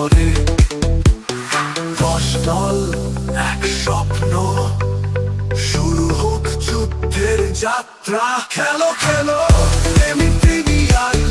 করে। দল এক স্বপ্ন। শুরু হোক যুদ্ধের যাত্রা। খেলো খেলো তেমি তিনি আর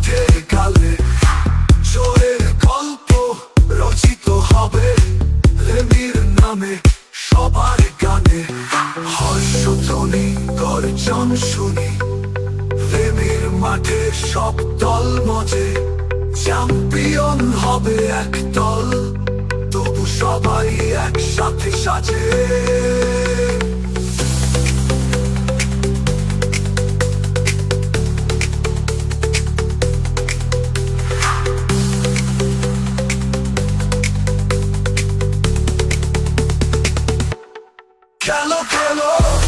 মাঠে গালে জোরের গল্প রচিত হবে রেমির নামে সবার গানে। হর্ষধ্বনি, গর্জন শুনি, রেমির মাঠে সব দল মজে। চ্যাম্পিয়ন হবে এক দল, তবু সবাই একসাথে সাজে। খেলো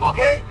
Okay?